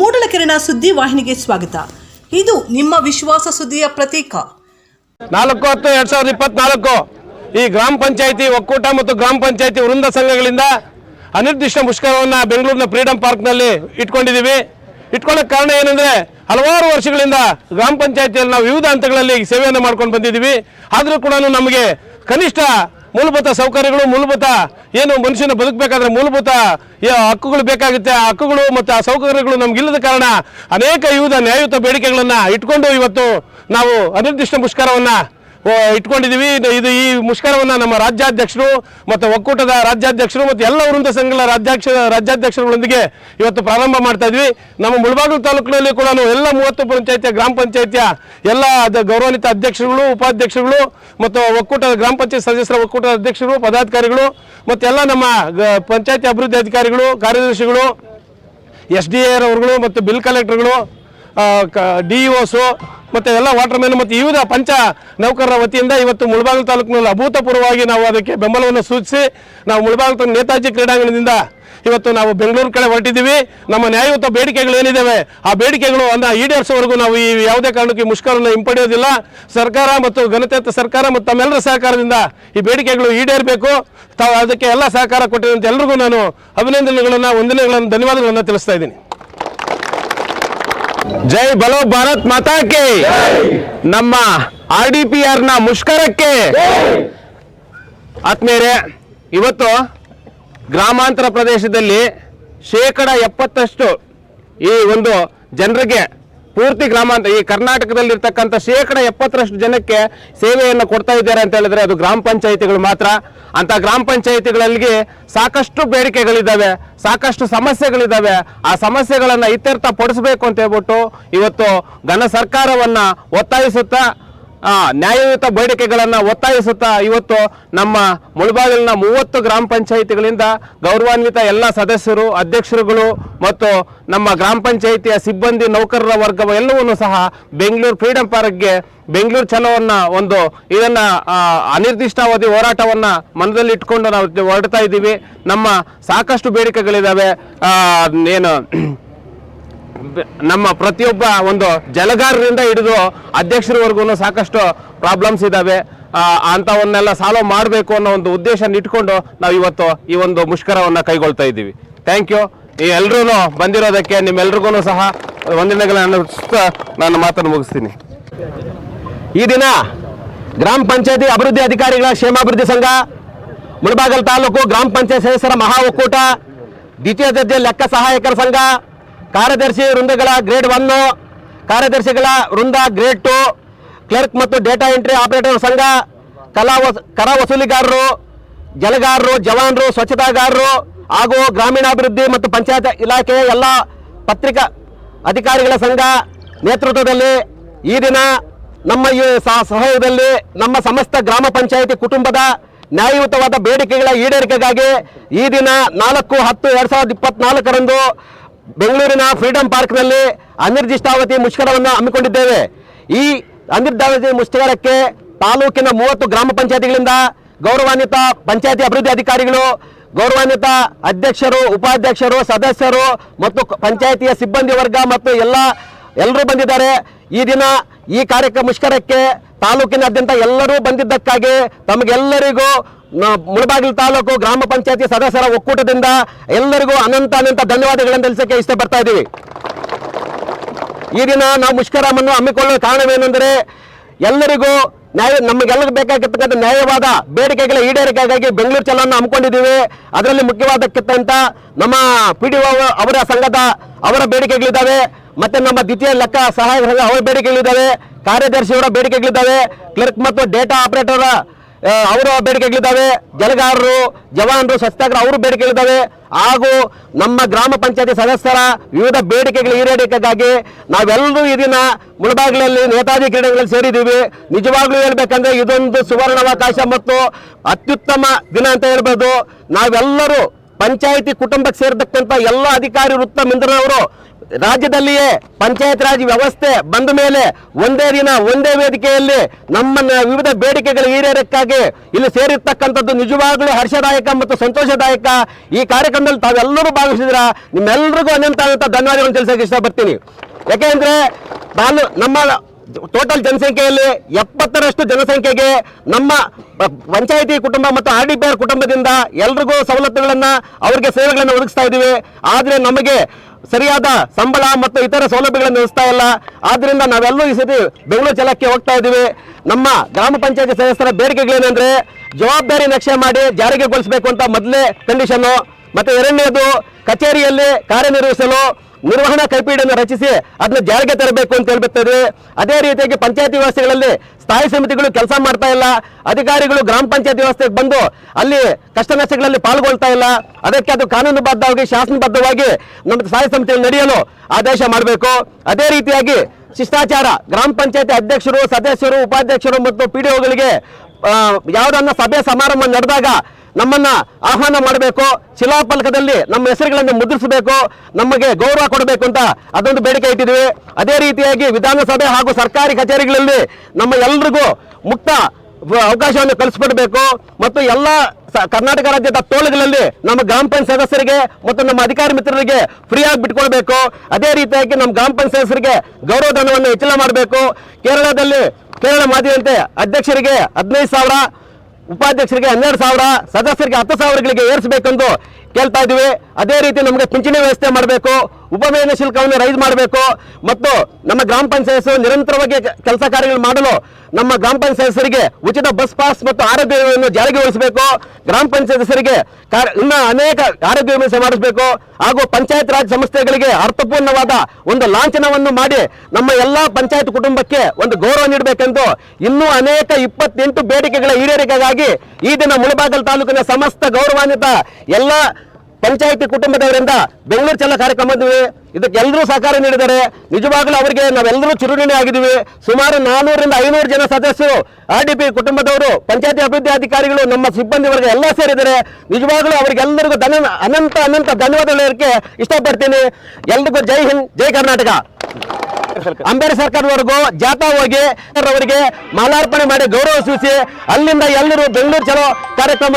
ಮೂಡಲಕೆರೆನ ಸುದ್ದಿ ವಾಹಿನಿಗೆ ಸ್ವಾಗತ. ಇದು ನಿಮ್ಮ ವಿಶ್ವಾಸ ಸುದ್ದಿಯ ಪ್ರತೀಕ. ನಾಲ್ಕು ಹತ್ತು ಎರಡ್ ಸಾವಿರದ ಇಪ್ಪತ್ನಾಲ್ಕು ಈ ಗ್ರಾಮ ಪಂಚಾಯಿತಿ ಒಕ್ಕೂಟ ಮತ್ತು ಗ್ರಾಮ ಪಂಚಾಯಿತಿ ವೃಂದ ಸಂಘಗಳಿಂದ ಅನಿರ್ದಿಷ್ಟ ಮುಷ್ಕರವನ್ನು ಬೆಂಗಳೂರಿನ ಫ್ರೀಡಂ ಪಾರ್ಕ್ನಲ್ಲಿ ಇಟ್ಕೊಂಡಿದ್ದೀವಿ. ಇಟ್ಕೊಳ್ಳೋಕೆ ಕಾರಣ ಏನಂದರೆ ಹಲವಾರು ವರ್ಷಗಳಿಂದ ಗ್ರಾಮ ಪಂಚಾಯತಿಯಲ್ಲಿ ನಾವು ವಿವಿಧ ಹಂತಗಳಲ್ಲಿ ಸೇವೆಯನ್ನು ಮಾಡ್ಕೊಂಡು ಬಂದಿದ್ದೀವಿ. ಆದರೂ ಕೂಡ ನಮಗೆ ಕನಿಷ್ಠ ಮೂಲಭೂತ ಸೌಕರ್ಯಗಳು, ಮೂಲಭೂತ ಏನು ಮನುಷ್ಯನ ಬದುಕಬೇಕಾದ್ರೆ ಮೂಲಭೂತ ಹಕ್ಕುಗಳು ಬೇಕಾಗುತ್ತೆ. ಆ ಹಕ್ಕುಗಳು ಮತ್ತು ಆ ಸೌಕರ್ಯಗಳು ನಮ್ಗಿಲ್ಲದ ಕಾರಣ ಅನೇಕ ವಿವಿಧ ನ್ಯಾಯಯುತ ಬೇಡಿಕೆಗಳನ್ನು ಇಟ್ಕೊಂಡು ಇವತ್ತು ನಾವು ಅನಿರ್ದಿಷ್ಟ ಮುಷ್ಕರವನ್ನು ಇಟ್ಕೊಂಡಿದ್ದೀವಿ ಇದು- ಈ ಮುಷ್ಕರವನ್ನು ನಮ್ಮ ರಾಜ್ಯಾಧ್ಯಕ್ಷರು ಮತ್ತು ಒಕ್ಕೂಟದ ರಾಜ್ಯಾಧ್ಯಕ್ಷರು ಮತ್ತು ಎಲ್ಲ ವೃಂದ ಸಂಘಗಳ ರಾಜ್ಯಾಧ್ಯಕ್ಷ ರಾಜ್ಯಾಧ್ಯಕ್ಷರುಗಳೊಂದಿಗೆ ಇವತ್ತು ಪ್ರಾರಂಭ ಮಾಡ್ತಾ ಇದ್ವಿ. ನಮ್ಮ ಮುಳಬಾಗಿಲು ತಾಲೂಕಿನಲ್ಲಿ ಕೂಡ ಎಲ್ಲ ಮೂವತ್ತು ಪಂಚಾಯತಿಯ, ಗ್ರಾಮ ಪಂಚಾಯತಿಯ ಎಲ್ಲ ಗೌರವಾನ್ವಿತ ಅಧ್ಯಕ್ಷರುಗಳು, ಉಪಾಧ್ಯಕ್ಷರುಗಳು ಮತ್ತು ಒಕ್ಕೂಟದ ಗ್ರಾಮ ಪಂಚಾಯತ್ ಸದಸ್ಯರ ಒಕ್ಕೂಟದ ಅಧ್ಯಕ್ಷರು, ಪದಾಧಿಕಾರಿಗಳು ಮತ್ತು ಎಲ್ಲ ನಮ್ಮ ಪಂಚಾಯತಿ ಅಭಿವೃದ್ಧಿ ಅಧಿಕಾರಿಗಳು, ಕಾರ್ಯದರ್ಶಿಗಳು, ಎಸ್ ಡಿ ಅವರುಗಳು ಮತ್ತು ಬಿಲ್ ಕಲೆಕ್ಟರ್ಗಳು ಡಿ ಓಸು ಮತ್ತು ಎಲ್ಲ ವಾಟರ್ಮೆನ್ ಮತ್ತು ವಿವಿಧ ಪಂಚ ನೌಕರರ ವತಿಯಿಂದ ಇವತ್ತು ಮುಳಬಾಗಲು ತಾಲೂಕಿನಲ್ಲಿ ಅಭೂತಪೂರ್ವವಾಗಿ ನಾವು ಅದಕ್ಕೆ ಬೆಂಬಲವನ್ನು ಸೂಚಿಸಿ ನಾವು ಮುಳಬಾಗಿಲು ನೇತಾಜಿ ಕ್ರೀಡಾಂಗಣದಿಂದ ಇವತ್ತು ನಾವು ಬೆಂಗಳೂರು ಕಡೆ ಹೊರಟಿದ್ದೀವಿ. ನಮ್ಮ ನ್ಯಾಯಯುತ ಬೇಡಿಕೆಗಳು ಏನಿದ್ದಾವೆ ಆ ಬೇಡಿಕೆಗಳು ಅನ್ನ ಈಡೇರಿಸೋವರೆಗೂ ನಾವು ಈ ಯಾವುದೇ ಕಾರಣಕ್ಕೆ ಮುಷ್ಕರವನ್ನು ಹಿಂಪಡೆಯೋದಿಲ್ಲ. ಸರ್ಕಾರ ಮತ್ತು ಘನತೆಯುತ ಸರ್ಕಾರ ಮತ್ತು ತಮ್ಮೆಲ್ಲರ ಸಹಕಾರದಿಂದ ಈ ಬೇಡಿಕೆಗಳು ಈಡೇರಬೇಕು. ತಾವು ಅದಕ್ಕೆ ಎಲ್ಲ ಸಹಕಾರ ಕೊಟ್ಟಿರುವಂಥ ಎಲ್ರಿಗೂ ನಾನು ಅಭಿನಂದನೆಗಳನ್ನು, ವಂದನೆಗಳನ್ನು, ಧನ್ಯವಾದಗಳನ್ನು ತಿಳಿಸ್ತಾ ಇದ್ದೀನಿ. ಜೈ ಬಲೋ ಭಾರತ್ ಮಾತಾಕೆ ನಮ್ಮ ಆರ್ ಡಿ ಪಿ ಆರ್ನ ಮುಷ್ಕರಕ್ಕೆ. ಆತ್ಮೇರೆ ಇವತ್ತು ಗ್ರಾಮಾಂತರ ಪ್ರದೇಶದಲ್ಲಿ ಶೇಕಡ ಎಪ್ಪತ್ತಷ್ಟು ಈ ಒಂದು ಜನರಿಗೆ ಪೂರ್ತಿ ಗ್ರಾಮಾಂತರ ಈ ಕರ್ನಾಟಕದಲ್ಲಿ ಇರ್ತಕ್ಕಂಥ ಶೇಕಡ ಎಪ್ಪತ್ತರಷ್ಟು ಜನಕ್ಕೆ ಸೇವೆಯನ್ನು ಕೊಡ್ತಾ ಇದ್ದಾರೆ ಅಂತ ಹೇಳಿದ್ರೆ ಅದು ಗ್ರಾಮ ಪಂಚಾಯಿತಿಗಳು ಮಾತ್ರ. ಅಂತ ಗ್ರಾಮ ಪಂಚಾಯಿತಿಗಳಲ್ಲಿ ಸಾಕಷ್ಟು ಬೇಡಿಕೆಗಳಿದ್ದಾವೆ, ಸಾಕಷ್ಟು ಸಮಸ್ಯೆಗಳಿದ್ದಾವೆ. ಆ ಸಮಸ್ಯೆಗಳನ್ನು ಇತ್ಯರ್ಥ ಪಡಿಸಬೇಕು ಅಂತ ಹೇಳ್ಬಿಟ್ಟು ಇವತ್ತು ಘನ ಸರ್ಕಾರವನ್ನ ಒತ್ತಾಯಿಸುತ್ತಾ ನ್ಯಾಯಯುತ ಬೇಡಿಕೆಗಳನ್ನು ಒತ್ತಾಯಿಸುತ್ತಾ ಇವತ್ತು ನಮ್ಮ ಮುಳಬಾಗಿಲಿನ ಮೂವತ್ತು ಗ್ರಾಮ ಪಂಚಾಯಿತಿಗಳಿಂದ ಗೌರವಾನ್ವಿತ ಎಲ್ಲ ಸದಸ್ಯರು, ಅಧ್ಯಕ್ಷರುಗಳು ಮತ್ತು ನಮ್ಮ ಗ್ರಾಮ ಪಂಚಾಯಿತಿಯ ಸಿಬ್ಬಂದಿ, ನೌಕರರ ವರ್ಗ ಎಲ್ಲವನ್ನೂ ಸಹ ಬೆಂಗಳೂರು ಫ್ರೀಡಂ ಪಾರ್ಕ್ಗೆ ಬೆಂಗಳೂರು ಚಲೋವನ್ನ ಒಂದು ಇದನ್ನ ಅನಿರ್ದಿಷ್ಟಾವಧಿ ಹೋರಾಟವನ್ನ ಮನದಲ್ಲಿ ಇಟ್ಕೊಂಡು ನಾವು ಹೊರಡ್ತಾ ಇದ್ದೀವಿ. ನಮ್ಮ ಸಾಕಷ್ಟು ಬೇಡಿಕೆಗಳಿದ್ದಾವೆ ಏನು ನಮ್ಮ ಪ್ರತಿಯೊಬ್ಬ ಒಂದು ಜಲಗಾರರಿಂದ ಹಿಡಿದು ಅಧ್ಯಕ್ಷರವರೆಗೂ ಸಾಕಷ್ಟು ಪ್ರಾಬ್ಲಮ್ಸ್ ಇದ್ದಾವೆ ಅಂಥವನ್ನೆಲ್ಲ ಸಾಲ್ವ್ ಮಾಡಬೇಕು ಅನ್ನೋ ಒಂದು ಉದ್ದೇಶ ಇಟ್ಕೊಂಡು ನಾವು ಇವತ್ತು ಈ ಒಂದು ಮುಷ್ಕರವನ್ನು ಕೈಗೊಳ್ತಾ ಇದ್ದೀವಿ. ಥ್ಯಾಂಕ್ ಯು ಈ ಎಲ್ಲರೂ ಬಂದಿರೋದಕ್ಕೆ ನಿಮ್ಮೆಲ್ರಿಗೂ ಸಹ ವಂದನೆಗಳನ್ನು ನಾನು ಮಾತನ್ನು ಮುಗಿಸ್ತೀನಿ. ಈ ದಿನ ಗ್ರಾಮ ಪಂಚಾಯತಿ ಅಭಿವೃದ್ಧಿ ಅಧಿಕಾರಿಗಳ ಕ್ಷೇಮಾಭಿವೃದ್ಧಿ ಸಂಘ, ಮುಳಬಾಗಲ್ ತಾಲೂಕು ಗ್ರಾಮ ಪಂಚಾಯತ್ ಸದಸ್ಯರ ಮಹಾ ಒಕ್ಕೂಟ, ದ್ವಿತೀಯ ದರ್ಜೆ ಲೆಕ್ಕ ಸಹಾಯಕರ ಸಂಘ ಕಾರ್ಯದರ್ಶಿ ವೃಂದಗಳ ಗ್ರೇಡ್ ಒನ್ನು ಕಾರ್ಯದರ್ಶಿಗಳ ವೃಂದ ಗ್ರೇಡ್ ಟು, ಕ್ಲರ್ಕ್ ಮತ್ತು ಡೇಟಾ ಎಂಟ್ರಿ ಆಪರೇಟರ್ ಸಂಘ, ಕಲಾ ಕರ ವಸೂಲಿಗಾರರು, ಜಲಗಾರರು, ಜವಾನರು, ಸ್ವಚ್ಛತಾಗಾರರು ಹಾಗೂ ಗ್ರಾಮೀಣಾಭಿವೃದ್ಧಿ ಮತ್ತು ಪಂಚಾಯತ್ ಇಲಾಖೆಯ ಎಲ್ಲ ಪತ್ರಿಕಾ ಅಧಿಕಾರಿಗಳ ಸಂಘ ನೇತೃತ್ವದಲ್ಲಿ ಈ ದಿನ ನಮ್ಮ ಈ ಸಹಾಯದಲ್ಲಿ ನಮ್ಮ ಸಮಸ್ತ ಗ್ರಾಮ ಪಂಚಾಯಿತಿ ಕುಟುಂಬದ ನ್ಯಾಯಯುತವಾದ ಬೇಡಿಕೆಗಳ ಈಡೇರಿಕೆಗಾಗಿ ಈ ದಿನ ನಾಲ್ಕು ಹತ್ತು ಎರಡು ಸಾವಿರದ ಇಪ್ಪತ್ನಾಲ್ಕರಂದು ಬೆಂಗಳೂರಿನ ಫ್ರೀಡಂ ಪಾರ್ಕ್ನಲ್ಲಿ ಅನಿರ್ದಿಷ್ಟಾವಧಿ ಮುಷ್ಕರವನ್ನು ಹಮ್ಮಿಕೊಂಡಿದ್ದೇವೆ. ಈ ಅನಿರ್ದಿಷ್ಟಾವಧಿ ಮುಷ್ಕರಕ್ಕೆ ತಾಲೂಕಿನ ಮೂವತ್ತು ಗ್ರಾಮ ಪಂಚಾಯತಿಗಳಿಂದ ಗೌರವಾನ್ವಿತ ಪಂಚಾಯತಿ ಅಭಿವೃದ್ಧಿ ಅಧಿಕಾರಿಗಳು, ಗೌರವಾನ್ವಿತ ಅಧ್ಯಕ್ಷರು, ಉಪಾಧ್ಯಕ್ಷರು, ಸದಸ್ಯರು ಮತ್ತು ಪಂಚಾಯತಿಯ ಸಿಬ್ಬಂದಿ ವರ್ಗ ಮತ್ತು ಎಲ್ಲ, ಎಲ್ಲರೂ ಬಂದಿದ್ದಾರೆ. ಈ ದಿನ ಈ ಕಾರ್ಯಕ್ರಮ ಮುಷ್ಕರಕ್ಕೆ ತಾಲೂಕಿನಾದ್ಯಂತ ಎಲ್ಲರೂ ಬಂದಿದ್ದಕ್ಕಾಗಿ ತಮಗೆಲ್ಲರಿಗೂ ಮುಳಬಾಗಿಲು ತಾಲೂಕು ಗ್ರಾಮ ಪಂಚಾಯತಿ ಸದಸ್ಯರ ಒಕ್ಕೂಟದಿಂದ ಎಲ್ಲರಿಗೂ ಅನಂತ ಅನಂತ ಧನ್ಯವಾದಗಳನ್ನು ತಿಳಿಸಕ್ಕೆ ಇಷ್ಟಪಡ್ತಾ ಇದ್ದೀವಿ. ಈ ದಿನ ನಾವು ಮುಷ್ಕರವನ್ನು ಹಮ್ಮಿಕೊಳ್ಳುವ ಕಾರಣವೇನೆಂದರೆ ಎಲ್ಲರಿಗೂ ನ್ಯಾಯ ನಮಗೆಲ್ಲರಿಗೂ ಬೇಕಾಗಿರ್ತಕ್ಕಂಥ ನ್ಯಾಯವಾದ ಬೇಡಿಕೆಗಳ ಈಡೇರಿಕೆಗಾಗಿ ಬೆಂಗಳೂರು ಚಲವನ್ನು ಹಮ್ಮಿಕೊಂಡಿದ್ದೀವಿ. ಅದರಲ್ಲಿ ಮುಖ್ಯವಾದಕ್ಕಿಂತ ನಮ್ಮ ಪಿ ಡಿ ಅವರ ಸಂಘದ ಅವರ ಬೇಡಿಕೆಗಳಿದ್ದಾವೆ. ಮತ್ತೆ ನಮ್ಮ ದ್ವಿತೀಯ ಲೆಕ್ಕ ಸಹಾಯ ಸಂಘ ಅವರ ಬೇಡಿಕೆಗಳಿದ್ದಾವೆ. ಕಾರ್ಯದರ್ಶಿಯವರ ಬೇಡಿಕೆಗಳಿದ್ದಾವೆ. ಕ್ಲರ್ಕ್ ಮತ್ತು ಡೇಟಾ ಆಪರೇಟರ್ ಅವರ ಬೇಡಿಕೆಗಳಿದ್ದಾವೆ. ಜಲಗಾರರು ಜವಾನರು ಸ್ವಚ್ಛತಾಗ್ರ ಅವರು ಬೇಡಿಕೆಗಳಿದ್ದಾವೆ. ಹಾಗೂ ನಮ್ಮ ಗ್ರಾಮ ಪಂಚಾಯತಿ ಸದಸ್ಯರ ವಿವಿಧ ಬೇಡಿಕೆಗಳ ಈಡೇರಿಕೆಗಾಗಿ ನಾವೆಲ್ಲರೂ ಈ ದಿನ ಮುಳಬಾಗಿಲಲ್ಲಿ ನೇತಾಜಿ ಕ್ರೀಡೆಗಳಲ್ಲಿ ಸೇರಿದ್ದೀವಿ. ನಿಜವಾಗ್ಲೂ ಹೇಳ್ಬೇಕಂದ್ರೆ ಇದೊಂದು ಸುವರ್ಣಾವಕಾಶ ಮತ್ತು ಅತ್ಯುತ್ತಮ ದಿನ ಅಂತ ಹೇಳ್ಬೋದು. ನಾವೆಲ್ಲರೂ ಪಂಚಾಯಿತಿ ಕುಟುಂಬಕ್ಕೆ ಸೇರತಕ್ಕಂಥ ಎಲ್ಲ ಅಧಿಕಾರಿ ವೃತ್ತ ಮಿಂದ್ರನವರು ರಾಜ್ಯದಲ್ಲಿಯೇ ಪಂಚಾಯತ್ ರಾಜ್ ವ್ಯವಸ್ಥೆ ಬಂದ ಮೇಲೆ ಒಂದೇ ದಿನ, ಒಂದೇ ವೇದಿಕೆಯಲ್ಲಿ ನಮ್ಮ ವಿವಿಧ ಬೇಡಿಕೆಗಳ ಈಡೇರಕ್ಕಾಗಿ ಇಲ್ಲಿ ಸೇರಿರ್ತಕ್ಕಂಥದ್ದು ನಿಜವಾಗ್ಲೂ ಹರ್ಷದಾಯಕ ಮತ್ತು ಸಂತೋಷದಾಯಕ ಈ ಕಾರ್ಯಕ್ರಮದಲ್ಲಿ ತಾವೆಲ್ಲರೂ ಭಾಗವಹಿಸಿದ್ರ ನಿಮ್ಮೆಲ್ಲರಿಗೂ ಅನಂತ ಧನ್ಯವಾದಗಳನ್ನು ತಿಳಿಸಕ್ಕೆ ಇಷ್ಟಪಡ್ತೀನಿ. ಯಾಕೆಂದ್ರೆ ನಾನು ನಮ್ಮ ಟೋಟಲ್ ಜನಸಂಖ್ಯೆಯಲ್ಲಿ ಎಪ್ಪತ್ತರಷ್ಟು ಜನಸಂಖ್ಯೆಗೆ ನಮ್ಮ ಪಂಚಾಯಿತಿ ಕುಟುಂಬ ಮತ್ತು ಆರ್ ಡಿ ಪಿ ಆರ್ ಕುಟುಂಬದಿಂದ ಎಲ್ರಿಗೂ ಸವಲತ್ತುಗಳನ್ನು, ಅವರಿಗೆ ಸೇವೆಗಳನ್ನು ಒದಗಿಸ್ತಾ ಇದ್ದೀವಿ. ಆದರೆ ನಮಗೆ ಸರಿಯಾದ ಸಂಬಳ ಮತ್ತು ಇತರ ಸೌಲಭ್ಯಗಳನ್ನು ನಿಲ್ಲಿಸ್ತಾ ಇಲ್ಲ. ಆದ್ರಿಂದ ನಾವೆಲ್ಲೂ ಈ ಸತಿ ಬೆಂಗಳೂರು ಜಲಕ್ಕೆ ಹೋಗ್ತಾ ಇದ್ದೀವಿ. ನಮ್ಮ ಗ್ರಾಮ ಪಂಚಾಯತಿ ಸದಸ್ಯರ ಬೇಡಿಕೆಗಳೇನೆಂದ್ರೆ ಜವಾಬ್ದಾರಿ ನಕ್ಷೆ ಮಾಡಿ ಜಾರಿಗೆಗೊಳಿಸಬೇಕು ಅಂತ ಮೊದಲೇ ಕಂಡೀಷನ್ನು ಮತ್ತೆ ಎರಡನೇದು ಕಚೇರಿಯಲ್ಲಿ ಕಾರ್ಯನಿರ್ವಹಿಸಲು ನಿರ್ವಹಣಾ ಕೈಪಿಡಿಯನ್ನು ರಚಿಸಿ ಅದನ್ನ ಜಾರಿಗೆ ತರಬೇಕು ಅಂತ ಹೇಳ್ಬಿಡ್ತದೆ. ಅದೇ ರೀತಿಯಾಗಿ ಪಂಚಾಯತಿ ವ್ಯವಸ್ಥೆಗಳಲ್ಲಿ ಸ್ಥಾಯಿ ಸಮಿತಿಗಳು ಕೆಲಸ ಮಾಡ್ತಾ ಇಲ್ಲ. ಅಧಿಕಾರಿಗಳು ಗ್ರಾಮ ಪಂಚಾಯತಿ ವ್ಯವಸ್ಥೆಗೆ ಬಂದು ಅಲ್ಲಿ ಕಷ್ಟ ನಷ್ಟಗಳಲ್ಲಿ ಪಾಲ್ಗೊಳ್ತಾ ಇಲ್ಲ. ಅದಕ್ಕೆ ಅದು ಕಾನೂನುಬದ್ಧವಾಗಿ, ಶಾಸನಬದ್ಧವಾಗಿ ನಮ್ಮ ಸ್ಥಾಯಿ ಸಮಿತಿಗಳು ನಡೆಯಲು ಆದೇಶ ಮಾಡಬೇಕು. ಅದೇ ರೀತಿಯಾಗಿ ಶಿಷ್ಟಾಚಾರ, ಗ್ರಾಮ ಪಂಚಾಯತಿ ಅಧ್ಯಕ್ಷರು, ಸದಸ್ಯರು, ಉಪಾಧ್ಯಕ್ಷರು ಮತ್ತು ಪಿ ಡಿ ಒಗಳಿಗೆ ಯಾವುದನ್ನ ಸಭೆ ಸಮಾರಂಭ ನಡೆದಾಗ ನಮ್ಮನ್ನ ಆಹ್ವಾನ ಮಾಡಬೇಕು, ಶಿಲಾಫಲಕದಲ್ಲಿ ನಮ್ಮ ಹೆಸರುಗಳನ್ನು ಮುದ್ರಿಸಬೇಕು, ನಮಗೆ ಗೌರವ ಕೊಡಬೇಕು ಅಂತ ಅದೊಂದು ಬೇಡಿಕೆ ಇಟ್ಟಿದ್ದೀವಿ. ಅದೇ ರೀತಿಯಾಗಿ ವಿಧಾನಸಭೆ ಹಾಗೂ ಸರ್ಕಾರಿ ಕಚೇರಿಗಳಲ್ಲಿ ನಮ್ಮ ಎಲ್ರಿಗೂ ಮುಕ್ತ ಅವಕಾಶವನ್ನು ಕಲಿಸಿಕೊಡಬೇಕು. ಮತ್ತು ಎಲ್ಲ ಕರ್ನಾಟಕ ರಾಜ್ಯದ ಟೋಲ್ಗಳಲ್ಲಿ ನಮ್ಮ ಗ್ರಾಮ ಪಂಚಾಯತ್ ಸದಸ್ಯರಿಗೆ ಮತ್ತು ನಮ್ಮ ಅಧಿಕಾರಿ ಮಿತ್ರರಿಗೆ ಫ್ರೀ ಆಗಿ ಬಿಟ್ಕೊಡ್ಬೇಕು. ಅದೇ ರೀತಿಯಾಗಿ ನಮ್ಮ ಗ್ರಾಮ ಪಂಚಾಯತ್ ಸದಸ್ಯರಿಗೆ ಗೌರವಧನವನ್ನು ಹೆಚ್ಚಳ ಮಾಡಬೇಕು. ಕೇರಳದಲ್ಲಿ ಕೇರಳ ಮಾದರಿಯಂತೆ ಅಧ್ಯಕ್ಷರಿಗೆ ಹದಿನೈದು ಸಾವಿರ ಉಪಾಧ್ಯಕ್ಷರಿಗೆ ಹನ್ನೆರಡು ಸಾವಿರ ಸದಸ್ಯರಿಗೆ ಹತ್ತು ಸಾವಿರಗಳಿಗೆ ಏರಿಸಬೇಕೆಂದು ಕೇಳ್ತಾ ಇದ್ದೀವಿ. ಅದೇ ರೀತಿ ನಮಗೆ ಪಿಂಚಣಿ ವ್ಯವಸ್ಥೆ ಮಾಡಬೇಕು ಉಪಮೇಯನ ಶುಲ್ಕವನ್ನು ರೈಸ್ ಮಾಡಬೇಕು, ಮತ್ತು ನಮ್ಮ ಗ್ರಾಮ ಪಂಚಾಯತ್ ನಿರಂತರವಾಗಿ ಕೆಲಸ ಕಾರ್ಯಗಳು ಮಾಡಲು ನಮ್ಮ ಗ್ರಾಮ ಪಂಚಾಯತ್ಸರಿಗೆ ಉಚಿತ ಬಸ್ ಪಾಸ್ ಮತ್ತು ಆರೋಗ್ಯ ವಿಮೆಯನ್ನು ಜಾರಿಗೊಳಿಸಬೇಕು ಗ್ರಾಮ ಪಂಚಾಯತ್ ಸದಸ್ಯರಿಗೆ ಇನ್ನ ಅನೇಕ ಆರೋಗ್ಯ ವಿಮೆ ಮಾಡಿಸಬೇಕು. ಹಾಗೂ ಪಂಚಾಯತ್ ರಾಜ್ ಸಂಸ್ಥೆಗಳಿಗೆ ಅರ್ಥಪೂರ್ಣವಾದ ಒಂದು ಲಾಂಛನವನ್ನು ಮಾಡಿ ನಮ್ಮ ಎಲ್ಲಾ ಪಂಚಾಯತ್ ಕುಟುಂಬಕ್ಕೆ ಒಂದು ಗೌರವ ನೀಡಬೇಕೆಂದು ಇನ್ನೂ ಅನೇಕ ಇಪ್ಪತ್ತೆಂಟು ಬೇಡಿಕೆಗಳ ಈಡೇರಿಕೆಗಾಗಿ ಈ ದಿನ ಮುಳಬಾಗಲ್ ತಾಲೂಕಿನ ಸಮಸ್ತ ಗೌರವಾನ್ವಿತ ಎಲ್ಲ ಪಂಚಾಯತಿ ಕುಟುಂಬದವರಿಂದ ಬೆಂಗಳೂರು ಚೆಲ್ಲ ಕಾರ್ಯಕ್ರಮ ಇದಕ್ಕೆ ಎಲ್ಲರೂ ಸಹಕಾರ ನೀಡಿದ್ದಾರೆ. ನಿಜವಾಗ್ಲೂ ಅವರಿಗೆ ನಾವೆಲ್ಲರೂ ಚಿರುಣಿಣಿ ಆಗಿದ್ದೀವಿ ಸುಮಾರು ನಾನೂರರಿಂದ ಐನೂರು ಜನ ಸದಸ್ಯರು ಆರ್ ಡಿ ಪಿ ಕುಟುಂಬದವರು, ಪಂಚಾಯತಿ ಅಭಿವೃದ್ಧಿ ಅಧಿಕಾರಿಗಳು, ನಮ್ಮ ಸಿಬ್ಬಂದಿ ವರ್ಗ ಎಲ್ಲ ಸೇರಿದ್ದಾರೆ. ನಿಜವಾಗ್ಲೂ ಅವರಿಗೆಲ್ಲರಿಗೂ ಧನ, ಅನಂತ ಅನಂತ ಧನ್ಯವಾದಗಳು ಹೇಳಕ್ಕೆ ಇಷ್ಟಪಡ್ತೀನಿ. ಎಲ್ರಿಗೂ ಜೈ ಹಿಂದ್, ಜೈ ಕರ್ನಾಟಕ. ಅಂಬೇಡ್ಕರ್ ಸರ್ಕಾರದವರೆಗೂ ಜಾಥಾ ಹೋಗಿ ಅವರಿಗೆ ಮಾಲಾರ್ಪಣೆ ಮಾಡಿ ಗೌರವ ಸೂಚಿಸಿ ಅಲ್ಲಿಂದ ಎಲ್ಲರೂ ಬೆಂಗಳೂರು ಚಲೋ ಕಾರ್ಯಕ್ರಮ